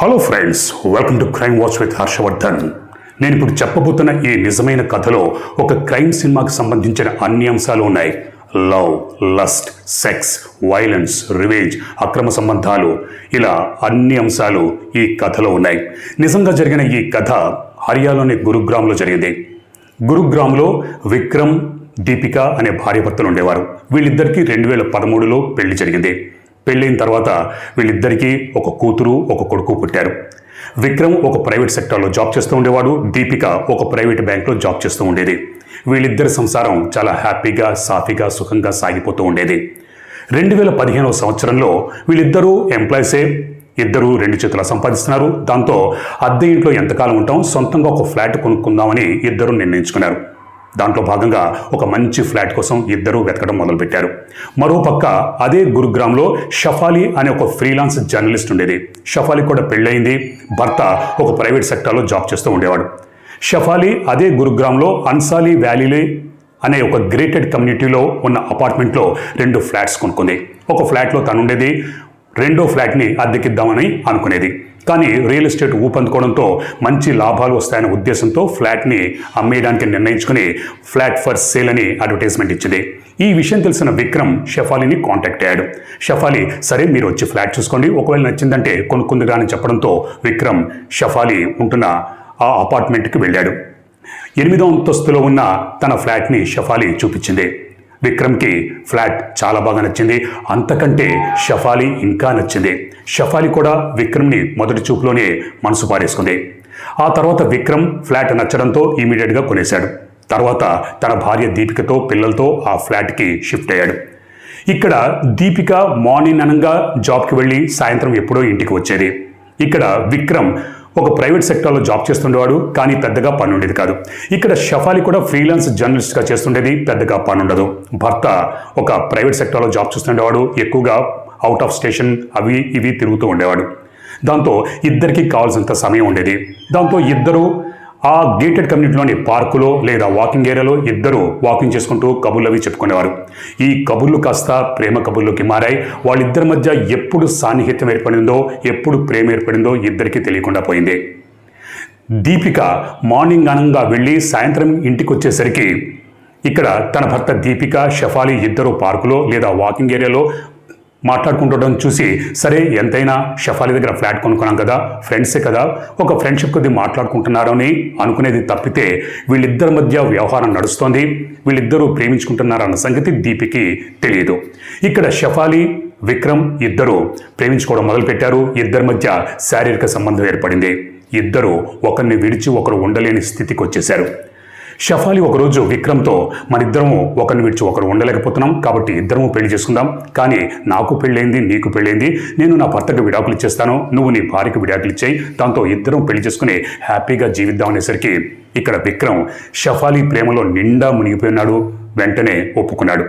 Hello friends welcome to crime watch with Harshavardhan. నేను ఇప్పుడు చెప్పబోతున్న ఈ నిజమైన కథలో ఒక క్రైమ్ సినిమాకి సంబంధించిన అన్ని అంశాలు ఉన్నాయి. Love lust sex violence revenge అక్రమ సంబంధాలు. ఇలా అన్ని అంశాలు ఈ కథలో ఉన్నాయి. నిజంగా జరిగిన ఈ కథ హర్యాలోని గురుగ్రామ్లో జరిగింది. గురుగ్రామ్లో విక్రమ్ దీపిక అనే భార్యాభర్తలు ఉండేవారు. వీళ్ళిద్దరికీ రెండు వేల పదమూడులో పెళ్ళి జరిగింది. పెళ్ళైన తర్వాత వీళ్ళిద్దరికీ ఒక కూతురు ఒక కొడుకు పుట్టారు. విక్రమ్ ఒక ప్రైవేట్ సెక్టార్లో జాబ్ చేస్తూ ఉండేవాడు దీపిక ఒక ప్రైవేట్ బ్యాంక్లో జాబ్ చేస్తూ ఉండేది. వీళ్ళిద్దరి సంసారం చాలా హ్యాపీగా సాఫీగా సుఖంగా సాగిపోతూ ఉండేది. రెండు వేల పదిహేనవ సంవత్సరంలో వీళ్ళిద్దరూ ఎంప్లాయీసే ఇద్దరు రెండు చేతుల సంపాదిస్తున్నారు. దాంతో అద్దె ఇంట్లో ఎంతకాలం ఉంటాం సొంతంగా ఒక ఫ్లాట్ కొనుక్కుందామని ఇద్దరు నిర్ణయించుకున్నారు. దాంట్లో భాగంగా ఒక మంచి ఫ్లాట్ కోసం ఇద్దరూ వెతకడం మొదలుపెట్టారు. మరోపక్క అదే గురుగ్రామ్లో షఫాలి అనే ఒక ఫ్రీలాన్స్ జర్నలిస్ట్ ఉండేది. షఫాలి కూడా పెళ్ళయింది. భర్త ఒక ప్రైవేట్ సెక్టార్లో జాబ్ చేస్తూ ఉండేవాడు. షఫాలి అదే గురుగ్రామ్లో అన్సాలి వ్యాలీలే అనే ఒక గ్రేటెడ్ కమ్యూనిటీలో ఉన్న అపార్ట్మెంట్లో రెండు ఫ్లాట్స్ కొనుక్కుంది. ఒక ఫ్లాట్లో తనుండేది రెండో ఫ్లాట్ని అద్దెకిద్దామని అనుకునేది. కానీ రియల్ ఎస్టేట్ ఊపందుకోవడంతో మంచి లాభాలు వస్తాయనే ఉద్దేశంతో ఫ్లాట్ని అమ్మేయడానికి నిర్ణయించుకుని ఫ్లాట్ ఫర్ సేల్ అని అడ్వర్టైజ్మెంట్ ఇచ్చింది. ఈ విషయం తెలిసిన విక్రమ్ షఫాలిని కాంటాక్ట్ అయ్యాడు. షఫాలి సరే మీరు వచ్చి ఫ్లాట్ చూసుకోండి. ఒకవేళ నచ్చిందంటే కొనుక్కుందిగా అని చెప్పడంతో విక్రమ్ షఫాలి ఉంటున్న ఆ అపార్ట్మెంట్కి వెళ్ళాడు. ఎనిమిదో అంతస్తులో ఉన్న తన ఫ్లాట్ని షఫాలి చూపించింది. విక్రమ్కి ఫ్లాట్ చాలా బాగా నచ్చింది. అంతకంటే షఫాలి ఇంకా నచ్చింది. షఫాలి కూడా విక్రమ్ని మొదటి చూపులోనే మనసు పారేసుకుంది. ఆ తర్వాత విక్రమ్ ఫ్లాట్ నచ్చడంతో ఇమీడియట్గా కొనేశాడు. తర్వాత తన భార్య దీపికతో పిల్లలతో ఆ ఫ్లాట్కి షిఫ్ట్ అయ్యాడు. ఇక్కడ దీపిక మార్నింగ్ అనగా జాబ్కి వెళ్ళి సాయంత్రం ఎప్పుడో ఇంటికి వచ్చేది. ఇక్కడ విక్రమ్ ఒక ప్రైవేట్ సెక్టార్లో జాబ్ చేస్తుండేవాడు కానీ పెద్దగా పని ఉండేది కాదు. ఇక్కడ షఫాలి కూడా ఫ్రీలాన్స్ జర్నలిస్ట్గా చేస్తుండేది పెద్దగా పని ఉండదు భర్త ఒక ప్రైవేట్ సెక్టార్లో జాబ్ చేస్తుండేవాడు ఎక్కువగా అవుట్ ఆఫ్ స్టేషన్ అవి ఇవి తిరుగుతూ ఉండేవాడు. దాంతో ఇద్దరికి కావాల్సినంత సమయం ఉండేది. దాంతో ఇద్దరు ఆ గేటెడ్ కమ్యూనిటీలోని పార్కులో లేదా వాకింగ్ ఏరియాలో ఇద్దరు వాకింగ్ చేసుకుంటూ కబుర్లు అవి చెప్పుకునేవారు. ఈ కబుర్లు కాస్త ప్రేమ కబుర్లోకి మారాయి. వాళ్ళిద్దరి మధ్య ఎప్పుడు సాన్నిహిత్యం ఏర్పడిందో ఎప్పుడు ప్రేమ ఏర్పడిందో ఇద్దరికీ తెలియకుండా పోయింది. దీపిక మార్నింగ్ అనంగా వెళ్ళి సాయంత్రం ఇంటికి వచ్చేసరికి ఇక్కడ తన భర్త దీపిక షఫాలి ఇద్దరు పార్కులో లేదా వాకింగ్ ఏరియాలో మాట్లాడుకుంటుండడం చూసి సరే ఎంతైనా షఫాలి దగ్గర ఫ్లాట్ కొనుక్కున్నాం కదా ఫ్రెండ్సే కదా ఒక ఫ్రెండ్షిప్ కొద్ది మాట్లాడుకుంటున్నారు అని అనుకునేది తప్పితే వీళ్ళిద్దరి మధ్య వ్యవహారం నడుస్తోంది వీళ్ళిద్దరూ ప్రేమించుకుంటున్నారన్న సంగతి దీపికి తెలియదు. ఇక్కడ షఫాలి విక్రమ్ ఇద్దరు ప్రేమించుకోవడం మొదలుపెట్టారు ఇద్దరి మధ్య శారీరక సంబంధం ఏర్పడింది. ఇద్దరు ఒకరిని విడిచి ఒకరు ఉండలేని స్థితికి వచ్చేశారు. షఫాలి ఒకరోజు విక్రమ్తో మనిద్దరము ఒకరిని విడిచి ఒకరు ఉండలేకపోతున్నాం కాబట్టి ఇద్దరము పెళ్ళి చేసుకుందాం. కానీ నాకు పెళ్ళైంది నీకు పెళ్ళైంది. నేను నా భర్తకు విడాకులు ఇచ్చేస్తాను. నువ్వు నీ భార్యకు విడాకులు ఇచ్చేయి. దాంతో ఇద్దరం పెళ్ళి చేసుకుని హ్యాపీగా జీవిద్దాం అనేసరికి ఇక్కడ విక్రమ్ షఫాలి ప్రేమలో నిండా మునిగిపోయినాడు వెంటనే ఒప్పుకున్నాడు.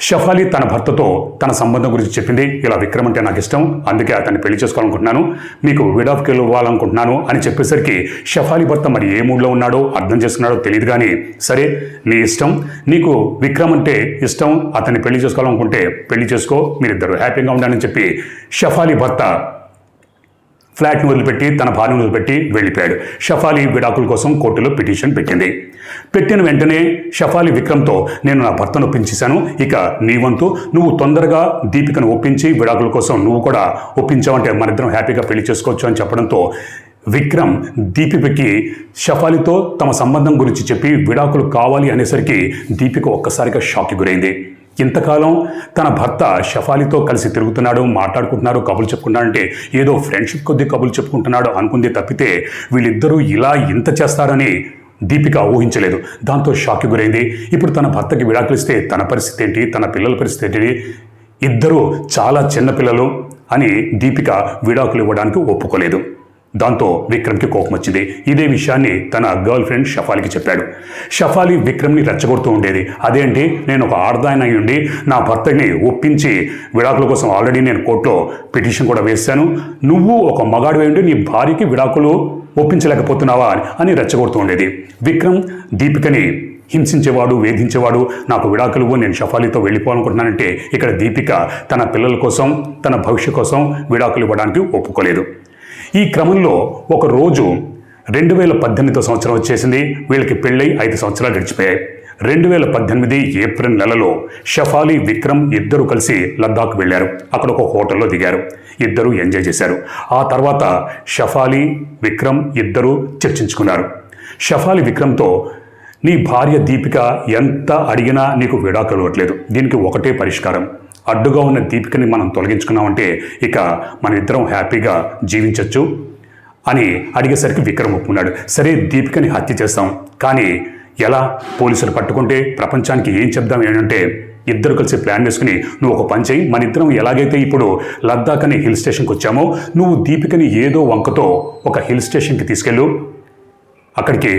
షఫాలి తన భర్తతో తన సంబంధం గురించి చెప్పింది. ఇలా విక్రమ్ అంటే నాకు ఇష్టం. అందుకే అతన్ని పెళ్ళి చేసుకోవాలనుకుంటున్నాను. మీకు విడాఫ్కి ఇవ్వాలనుకుంటున్నాను అని చెప్పేసరికి షఫాలి భర్త మరి ఏ మూడ్లో ఉన్నాడో అర్థం చేసుకున్నాడో తెలియదు కానీ సరే నీ ఇష్టం. నీకు విక్రమ్ అంటే ఇష్టం. అతన్ని పెళ్ళి చేసుకోవాలనుకుంటే పెళ్ళి చేసుకో. మీరిద్దరు హ్యాపీగా ఉండాలని చెప్పి షఫాలి భర్త ఫ్లాట్ను వదిలిపెట్టి తన భార్యను వదిలిపెట్టి వెళ్ళిపోయాడు. షఫాలి విడాకుల కోసం కోర్టులో పిటిషన్ పెట్టింది. పెట్టిన వెంటనే షఫాలి విక్రమ్తో నేను నా భర్తను ఒప్పించేశాను. ఇక నీ వంతు. నువ్వు తొందరగా దీపికను ఒప్పించి విడాకుల కోసం నువ్వు కూడా ఒప్పించావంటే మనిద్దరం హ్యాపీగా పెళ్ళి చేసుకోవచ్చు అని చెప్పడంతో విక్రమ్ దీపికకి షఫాలితో తమ సంబంధం గురించి చెప్పి విడాకులు కావాలి అనేసరికి దీపిక ఒక్కసారిగా షాక్కి గురైంది. ఇంతకాలం తన భర్త షఫాలితో కలిసి తిరుగుతున్నాడు మాట్లాడుకుంటున్నాడు కబులు అంటే ఏదో ఫ్రెండ్షిప్ కొద్ది కబులు చెప్పుకుంటున్నాడు అనుకుంది తప్పితే వీళ్ళిద్దరూ ఇలా ఇంత చేస్తారని దీపిక ఊహించలేదు. దాంతో షాక్కి గురైంది. ఇప్పుడు తన భర్తకి విడాకులిస్తే తన పరిస్థితి ఏంటి? తన పిల్లల పరిస్థితి ఏంటి? ఇద్దరూ చాలా చిన్నపిల్లలు అని దీపిక విడాకులు ఇవ్వడానికి ఒప్పుకోలేదు. దాంతో విక్రమ్కి కోపం వచ్చింది. ఇదే విషయాన్ని తన గర్ల్ ఫ్రెండ్ షఫాలికి చెప్పాడు. షఫాలి విక్రమ్ని రెచ్చగొడుతూ ఉండేది. అదేంటి నేను ఒక ఆడదాయన ఉండి నా భర్తని ఒప్పించి విడాకుల కోసం ఆల్రెడీ నేను కోర్టులో పిటిషన్ కూడా వేశాను. నువ్వు ఒక మగాడు ఉండి నీ భార్యకి విడాకులు ఒప్పించలేకపోతున్నావా? అని రెచ్చగొడుతూ ఉండేది. విక్రమ్ దీపికని హింసించేవాడు వేధించేవాడు నాకు విడాకులు నేను షఫాలితో వెళ్ళిపోవాలనుకుంటున్నానంటే ఇక్కడ దీపిక తన పిల్లల కోసం తన భవిష్య కోసం విడాకులు ఇవ్వడానికి ఒప్పుకోలేదు. ఈ క్రమంలో ఒక రోజు రెండు వేల పద్దెనిమిదో సంవత్సరం వచ్చేసింది. వీళ్ళకి పెళ్ళై ఐదు సంవత్సరాలు గడిచిపోయాయి. రెండు వేల పద్దెనిమిది ఏప్రిల్ నెలలో షఫాలి విక్రమ్ ఇద్దరు కలిసి లద్దాఖ్ వెళ్ళారు. అక్కడ ఒక హోటల్లో దిగారు. ఇద్దరు ఎంజాయ్ చేశారు. ఆ తర్వాత షఫాలి విక్రమ్ ఇద్దరు చర్చించుకున్నారు. షఫాలి విక్రమ్తో నీ భార్య దీపిక ఎంత అడిగినా నీకు విడాకులు ఇవ్వట్లేదు. దీనికి ఒకటే పరిష్కారం. అడ్డుగా ఉన్న దీపికని మనం తొలగించుకున్నామంటే ఇక మన ఇద్దరం హ్యాపీగా జీవించవచ్చు అని అడిగేసరికి విక్రమ్ ఒప్పుకున్నాడు. సరే దీపికని హత్య చేస్తాం. కానీ ఎలా? పోలీసులు పట్టుకుంటే ప్రపంచానికి ఏం చెప్దాం ఏంటంటే ఇద్దరు కలిసి ప్లాన్ వేసుకుని నువ్వు ఒక పని చేయి మన ఇద్దరం ఎలాగైతే ఇప్పుడు లద్దాఖ్ అనే హిల్ స్టేషన్కి వచ్చామో నువ్వు దీపికని ఏదో వంకతో ఒక హిల్ స్టేషన్కి తీసుకెళ్ళు. అక్కడికి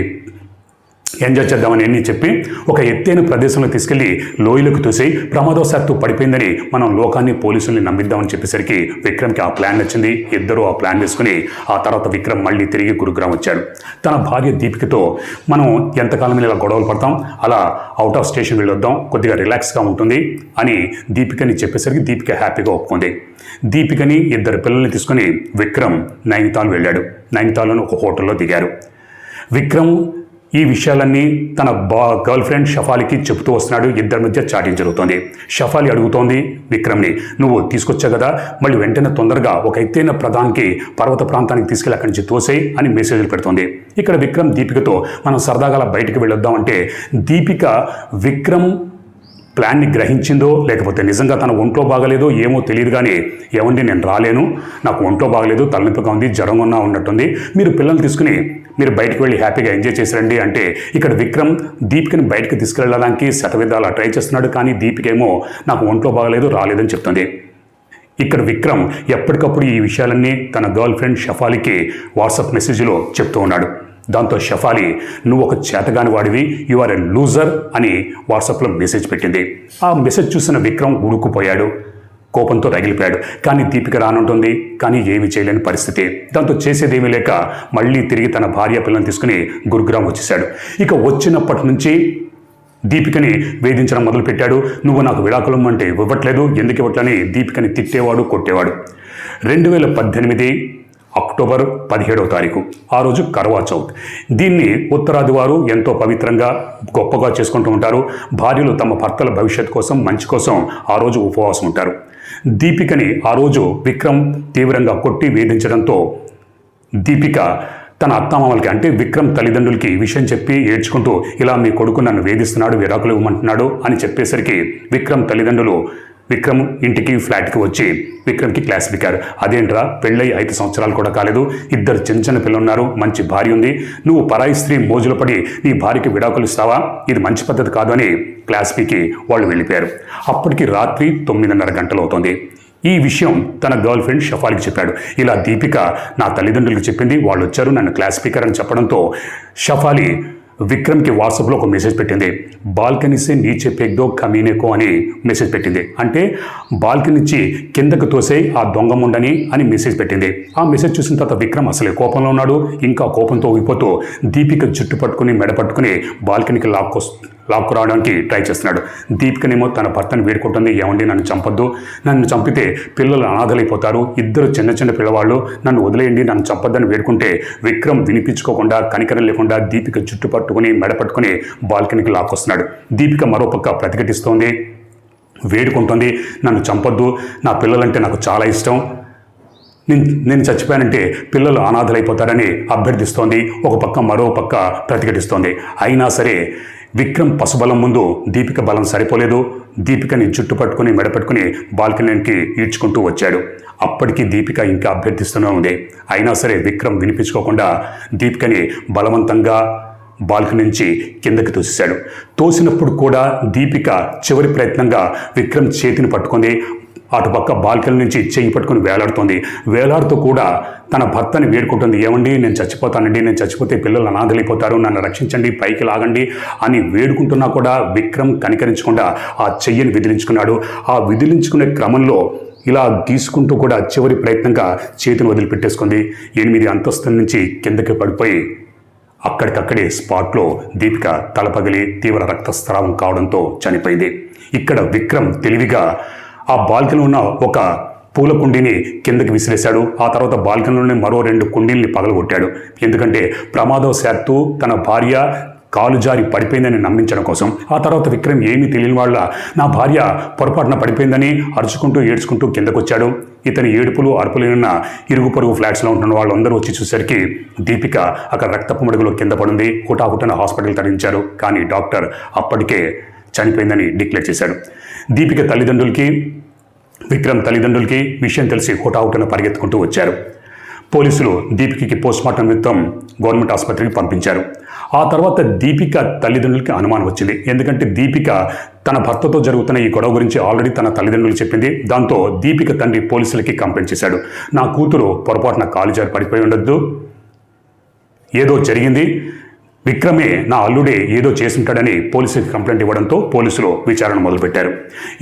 ఎంజాయ్ చేద్దామని అన్నీ చెప్పి ఒక ఎత్తైన ప్రదేశంలో తీసుకెళ్ళి లోయలకు తోసి ప్రమాదవశాత్తు పడిపోయిందని మనం లోకాన్ని పోలీసుల్ని నమ్మిద్దామని చెప్పేసరికి విక్రమ్కి ఆ ప్లాన్ వచ్చింది ఇద్దరు ఆ ప్లాన్ వేసుకుని ఆ తర్వాత విక్రమ్ మళ్ళీ తిరిగి గురుగ్రామ్ వచ్చాడు. తన భార్య దీపికతో మనం ఎంతకాలం ఇలా గొడవలు పడతాం? అలా అవుట్ ఆఫ్ స్టేషన్ వెళ్ళొద్దాం. కొద్దిగా రిలాక్స్గా ఉంటుంది అని దీపికని చెప్పేసరికి దీపిక హ్యాపీగా ఒప్పుకుంది. దీపికని ఇద్దరు పిల్లల్ని తీసుకుని విక్రమ్ నైనితాల్ వెళ్ళాడు. నైనితాల్లోని ఒక హోటల్లో దిగారు. విక్రమ్ ఈ విషయాలన్నీ తన బా గర్ల్ ఫ్రెండ్ షఫాలికి చెబుతూ వస్తున్నాడు. ఇద్దరి మధ్య చాటింగ్ జరుగుతోంది. షఫాలి అడుగుతోంది విక్రమ్ని నువ్వు తీసుకొచ్చావు కదా? మళ్ళీ వెంటనే తొందరగా ఒక ఎత్తైన ప్రధానికి పర్వత ప్రాంతానికి తీసుకెళ్ళి అక్కడి నుంచి తోసేయి అని మెసేజ్లు పెడుతోంది. ఇక్కడ విక్రమ్ దీపికతో మనం సరదాగా అలా బయటికి వెళ్ళొద్దామంటే దీపిక విక్రమ్ ప్లాన్ని గ్రహించిందో లేకపోతే నిజంగా తన ఒంట్లో బాగలేదో ఏమో తెలియదు కానీ ఏమండి నేను రాలేను. నాకు ఒంట్లో బాగలేదు తలనొప్పిగా ఉంది జ్వరంగా ఉన్నట్టుంది మీరు పిల్లల్ని తీసుకుని మీరు బయటికి వెళ్ళి హ్యాపీగా ఎంజాయ్ చేసిరండి అంటే ఇక్కడ విక్రమ్ దీపికని బయటకు తీసుకెళ్ళడానికి శతవిధాలు ట్రై చేస్తున్నాడు కానీ దీపికేమో నాకు ఒంట్లో బాగలేదు రాలేదని చెప్తుంది. ఇక్కడ విక్రమ్ ఎప్పటికప్పుడు ఈ విషయాలన్నీ తన గర్ల్ ఫ్రెండ్ షఫాలికి వాట్సాప్ మెసేజ్లో చెప్తూ ఉన్నాడు. దాంతో షఫాలి నువ్వు ఒక చేతగాని వాడివి యు ఆర్ ఎ లూజర్ అని వాట్సాప్లో మెసేజ్ పెట్టింది. ఆ మెసేజ్ చూసిన విక్రమ్ ఉడుకుపోయాడు కోపంతో రగిలిపోయాడు. కానీ దీపిక రానుంటుంది. కానీ ఏమి చేయలేని పరిస్థితి. దాంతో చేసేదేమీ లేక మళ్ళీ తిరిగి తన భార్య పిల్లల్ని తీసుకుని గురుగ్రామ్ వచ్చేసాడు ఇక వచ్చినప్పటి నుంచి దీపికని వేధించడం మొదలుపెట్టాడు. నువ్వు నాకు విడాకులం అంటే ఇవ్వట్లేదు. ఎందుకు ఇవ్వట్లని దీపికని తిట్టేవాడు కొట్టేవాడు. రెండు వేల పద్దెనిమిది అక్టోబర్ పదిహేడవ తారీఖు. ఆ రోజు కర్వా చౌత్. దీన్ని ఉత్తరాది వారు ఎంతో పవిత్రంగా గొప్పగా చేసుకుంటూ ఉంటారు. భార్యలు తమ భర్తల భవిష్యత్ కోసం మంచి కోసం ఆ రోజు ఉపవాసం ఉంటారు. దీపికని ఆ రోజు విక్రమ్ తీవ్రంగా కొట్టి వేధించడంతో దీపిక తన అత్తమామలకి అంటే విక్రమ్ తల్లిదండ్రులకి విషయం చెప్పి ఏడ్చుకుంటూ ఇలా మీ కొడుకు నన్ను వేధిస్తున్నాడు విడాకులు ఇవ్వమంటున్నాడు అని చెప్పేసరికి విక్రమ్ తల్లిదండ్రులు విక్రమ్ ఇంటికి ఫ్లాట్కి వచ్చి విక్రమ్కి క్లాస్ పికారు. అదేంట్రా పెళ్ళై ఐదు సంవత్సరాలు కూడా కాలేదు ఇద్దరు చిన్న చిన్న పిల్లలు ఉన్నారు మంచి భార్య ఉంది నువ్వు పరాయి స్త్రీ మోజులు పడి నీ భార్యకి విడాకులు ఇస్తావా? ఇది మంచి పద్ధతి కాదు అని క్లాస్ పీకి వాళ్ళు వెళ్ళిపోయారు. అప్పటికి రాత్రి తొమ్మిదిన్నర గంటలు అవుతుంది ఈ విషయం తన గర్ల్ ఫ్రెండ్ షఫాలికి చెప్పాడు. ఇలా దీపిక నా తల్లిదండ్రులకు చెప్పింది వాళ్ళు వచ్చారు నన్ను క్లాస్ స్పీకర్ అని చెప్పడంతో షఫాలి విక్రమ్కి వాట్సాప్లో ఒక మెసేజ్ పెట్టింది. బాల్కనీ సే నీచే పెగ్దో కమీనేకో అని మెసేజ్ పెట్టింది. అంటే బాల్కనీచ్చి కిందకు తోసే ఆ దొంగ ముండని అని మెసేజ్ పెట్టింది. ఆ మెసేజ్ చూసిన తర్వాత విక్రమ్ అసలే కోపంలో ఉన్నాడు. ఇంకా కోపంతో ఊగిపోతూ దీపిక జుట్టు పట్టుకుని మెడ పట్టుకుని బాల్కనీకి లాక్కొస్తుంది లాక్కు రావడానికి ట్రై చేస్తున్నాడు. దీపికనేమో తన భర్తను వేడుకుంటుంది. ఏమండి నన్ను చంపొద్దు. నన్ను చంపితే పిల్లలు అనాథలైపోతారు. ఇద్దరు చిన్న చిన్న పిల్లవాళ్ళు. నన్ను వదిలేయండి నన్ను చంపొద్దని వేడుకుంటే విక్రమ్ వినిపించుకోకుండా కనికరం లేకుండా దీపిక జుట్టు పట్టుకుని మెడ పట్టుకుని బాల్కనీకి లాక్కొస్తున్నాడు. దీపిక మరోపక్క ప్రతిఘటిస్తోంది. వేడుకుంటుంది. నన్ను చంపొద్దు. నా పిల్లలంటే నాకు చాలా ఇష్టం. నేను నేను చచ్చిపోయానంటే పిల్లలు అనాథలైపోతారని అభ్యర్థిస్తోంది. ఒక పక్క మరో పక్క ప్రతిఘటిస్తోంది. అయినా సరే విక్రమ్ పశుబలం ముందు దీపిక బలం సరిపోలేదు. దీపికని జుట్టు పట్టుకుని మెడపట్టుకుని బాల్కనీకి ఈడ్చుకుంటూ వచ్చాడు. అప్పటికి దీపిక ఇంకా అభ్యర్థిస్తూనే ఉంది. అయినా సరే విక్రమ్ వినిపించుకోకుండా దీపికని బలవంతంగా బాల్కనీ నుంచి కిందకి తోసేశాడు. తోసినప్పుడు కూడా దీపిక చివరి ప్రయత్నంగా విక్రమ్ చేతిని పట్టుకుంది. అటుపక్క బాల్కనీ నుంచి చెయ్యి పట్టుకుని వేలాడుతోంది. వేలాడుతూ కూడా తన భర్తని వేడుకుంటుంది. ఏమండి నేను చచ్చిపోతానండి నేను చచ్చిపోతే పిల్లలు అనాథలైపోతారు నన్ను రక్షించండి పైకి లాగండి అని వేడుకుంటున్నా కూడా విక్రమ్ కనికరించకుండా ఆ చెయ్యిని విదిలించుకున్నాడు. ఆ విదిలించుకునే క్రమంలో ఇలా తీసుకుంటూ కూడా చివరి ప్రయత్నంగా చేతిని వదిలిపెట్టేసుకుంది. ఎనిమిది అంతస్తుల నుంచి కిందకి పడిపోయి అక్కడికక్కడే స్పాట్లో దీపిక తల పగిలి తీవ్ర రక్తస్రావం కావడంతో చనిపోయింది. ఇక్కడ విక్రమ్ తెలివిగా ఆ బాల్కనీ ఉన్న ఒక పూల కుండీని కిందకి విసిరేశాడు. ఆ తర్వాత బాల్కనీలోనే మరో రెండు కుండీల్ని పగలగొట్టాడు. ఎందుకంటే ప్రమాదవశాత్తు తన భార్య కాలు జారి పడిపోయిందని నమ్మించడం కోసం. ఆ తర్వాత విక్రమ్ ఏమీ తెలియని వాళ్ళ నా భార్య పొరపాటున పడిపోయిందని అరుచుకుంటూ ఏడ్చుకుంటూ కిందకొచ్చాడు. ఇతని ఏడుపులు అరుపులు ఉన్న ఇరుగు పొరుగు ఫ్లాట్స్లో ఉంటున్న వాళ్ళందరూ వచ్చి చూసరికి దీపిక అక్కడ రక్తపు మడుగులో కింద పడింది. హుటాహుటన హాస్పిటల్ తరించారు కానీ డాక్టర్ అప్పటికే చనిపోయిందని డిక్లేర్ చేశాడు. దీపిక తల్లిదండ్రులకి విక్రమ్ తల్లిదండ్రులకి విషయం తెలిసి హుటాహుటన పరిగెత్తుకుంటూ వచ్చారు. పోలీసులు దీపికకి పోస్ట్మార్టం నిమిత్తం గవర్నమెంట్ ఆసుపత్రికి పంపించారు. ఆ తర్వాత దీపిక తల్లిదండ్రులకి అనుమానం వచ్చింది. ఎందుకంటే దీపిక తన భర్తతో జరుగుతున్న ఈ గొడవ గురించి ఆల్రెడీ తన తల్లిదండ్రులు చెప్పింది. దాంతో దీపిక తండ్రి పోలీసులకి కంప్లైంట్ చేశాడు. నా కూతురు పొరపాటున కాలు జారి పడిపోయి ఉండొద్దు. ఏదో జరిగింది. విక్రమే నా అల్లుడే ఏదో చేసుంటాడని పోలీసులకు కంప్లైంట్ ఇవ్వడంతో పోలీసులు విచారణ మొదలుపెట్టారు.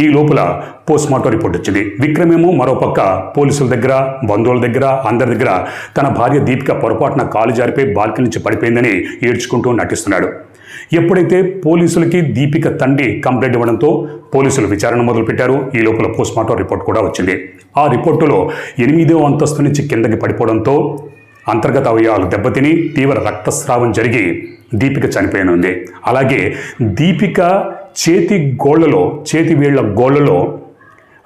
ఈ లోపల పోస్ట్మార్టం రిపోర్ట్ వచ్చింది. విక్రమేమో మరోపక్క పోలీసుల దగ్గర బంధువుల దగ్గర అందరి దగ్గర తన భార్య దీపిక పొరపాటున కాలు జారిపోయి బాల్కనీ నుంచి పడిపోయిందని ఏడ్చుకుంటూ నటిస్తున్నాడు. ఎప్పుడైతే పోలీసులకి దీపిక తండ్రి కంప్లైంట్ ఇవ్వడంతో పోలీసులు విచారణ మొదలుపెట్టారు ఈ లోపల పోస్ట్మార్టం రిపోర్ట్ కూడా వచ్చింది. ఆ రిపోర్టులో ఎనిమిదో అంతస్తు నుంచి కిందకి పడిపోవడంతో అంతర్గత అవయవాలు దెబ్బతిని తీవ్ర రక్తస్రావం జరిగి దీపిక చనిపోయినుంది. అలాగే దీపిక చేతి గోళ్ళలో చేతి వీళ్ళ గోళ్ళలో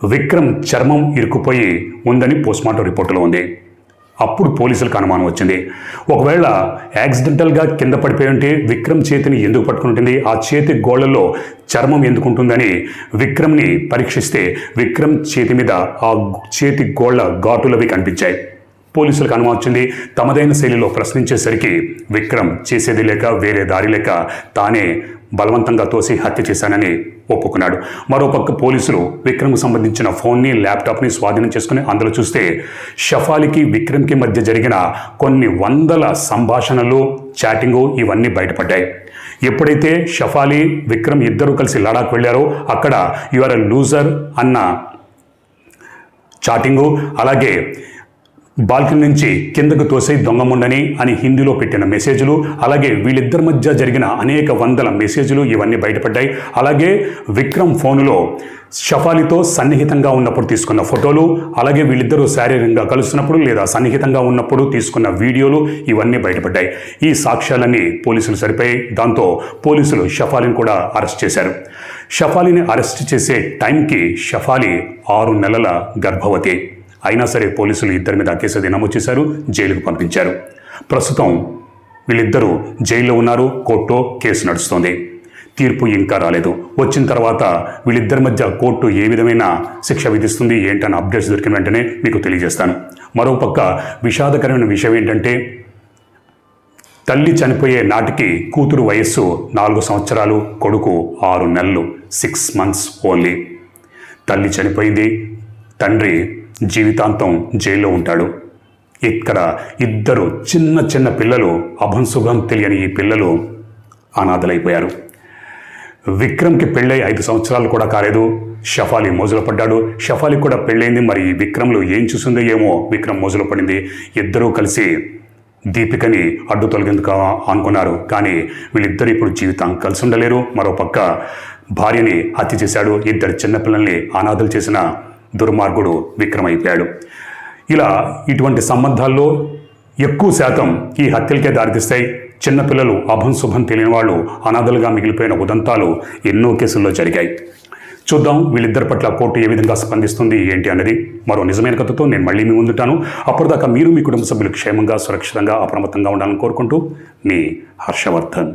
విక్రమ్ చర్మం ఇరుక్కుపోయి ఉందని పోస్ట్మార్టం రిపోర్టులో ఉంది. అప్పుడు పోలీసులకు అనుమానం వచ్చింది. ఒకవేళ యాక్సిడెంటల్గా కింద పడిపోయి ఉంటే విక్రమ్ చేతిని ఎందుకు పట్టుకుంటుంది? ఆ చేతి గోళ్ళలో చర్మం ఎందుకుంటుందని విక్రమ్ని పరీక్షిస్తే విక్రమ్ చేతి మీద ఆ చేతి గోళ్ళ ఘాటులవి కనిపించాయి. పోలీసులకు అనుమానం తమదైన శైలిలో ప్రశ్నించేసరికి విక్రమ్ చేసేది లేక వేరే దారి లేక తానే బలవంతంగా తోసి హత్య చేశానని ఒప్పుకున్నాడు. మరోపక్క పోలీసులు విక్రమ్కు సంబంధించిన ఫోన్ని ల్యాప్టాప్ని స్వాధీనం చేసుకుని అందులో చూస్తే షఫాలికి విక్రమ్కి మధ్య జరిగిన కొన్ని వందల సంభాషణలు చాటింగు ఇవన్నీ బయటపడ్డాయి. ఎప్పుడైతే షఫాలి విక్రమ్ ఇద్దరూ కలిసి లడాక్ వెళ్ళారో అక్కడ యువర్ లూజర్ అన్న చాటింగు అలాగే బాల్కనీ నుంచి కిందకు తోసే దొంగముండని అని హిందీలో పెట్టిన మెసేజ్లు అలాగే వీళ్ళిద్దరి మధ్య జరిగిన అనేక వందల మెసేజ్లు ఇవన్నీ బయటపడ్డాయి. అలాగే విక్రమ్ ఫోనులో షఫాలితో సన్నిహితంగా ఉన్నప్పుడు తీసుకున్న ఫోటోలు అలాగే వీళ్ళిద్దరూ శారీరకంగా కలుస్తున్నప్పుడు లేదా సన్నిహితంగా ఉన్నప్పుడు తీసుకున్న వీడియోలు ఇవన్నీ బయటపడ్డాయి. ఈ సాక్ష్యాలన్నీ పోలీసులు సరిపోయి దాంతో పోలీసులు షఫాలిని కూడా అరెస్ట్ చేశారు. షఫాలిని అరెస్ట్ చేసే టైంకి షఫాలి ఆరు నెలల గర్భవతి. అయినా సరే పోలీసులు ఇద్దరి మీద కేసు నమోదు చేశారు జైలుకు పంపించారు. ప్రస్తుతం వీళ్ళిద్దరూ జైల్లో ఉన్నారు కోర్టు కేసు నడుస్తోంది. తీర్పు ఇంకా రాలేదు. వచ్చిన తర్వాత వీళ్ళిద్దరి మధ్య కోర్టు ఏ విధమైన శిక్ష విధిస్తుంది ఏంటన్న అప్డేట్స్ దొరికిన వెంటనే మీకు తెలియజేస్తాను. మరోపక్క విషాదకరమైన విషయం ఏంటంటే తల్లి చనిపోయే నాటికి కూతురు వయస్సు నాలుగు సంవత్సరాలు కొడుకు ఆరు నెలలు సిక్స్ మంత్స్ ఓన్లీ తల్లి చనిపోయింది తండ్రి జీవితాంతం జైల్లో ఉంటాడు. ఇక్కడ ఇద్దరు చిన్న చిన్న పిల్లలు అభంసుగం తెలియని ఈ పిల్లలు అనాథలైపోయారు. విక్రమ్కి పెళ్ళై ఐదు సంవత్సరాలు కూడా కాలేదు. షఫాలి మోజులో పడ్డాడు. షఫాలి కూడా పెళ్ళైంది. మరి ఈ విక్రమ్లో ఏం చూసిందో ఏమో విక్రమ్ మోజులో పడింది. ఇద్దరూ కలిసి దీపికని అడ్డు తొలగేందుకు అనుకున్నారు కానీ వీళ్ళిద్దరు ఇప్పుడు జీవితం కలిసి ఉండలేరు. మరోపక్క భార్యని హత్య చేశాడు. ఇద్దరు చిన్నపిల్లల్ని అనాథలు చేసిన దుర్మార్గుడు విక్రమైపోయాడు. ఇలా ఇటువంటి సంబంధాల్లో ఎక్కువ శాతం ఈ హత్యలకే దారితీస్తాయి. చిన్నపిల్లలు అభం శుభం తెలియని వాళ్ళు అనాథలుగా మిగిలిపోయిన ఉదంతాలు ఎన్నో కేసుల్లో జరిగాయి. చూద్దాం వీళ్ళిద్దరి పట్ల కోర్టు ఏ విధంగా స్పందిస్తుంది ఏంటి అన్నది. మరో నిజమైన కథతో నేను మళ్ళీ మీ ముందుంటాను. అప్పటిదాకా మీరు మీ కుటుంబ సభ్యులు క్షేమంగా సురక్షితంగా అప్రమత్తంగా ఉండాలని కోరుకుంటూ మీ హర్షవర్ధన్.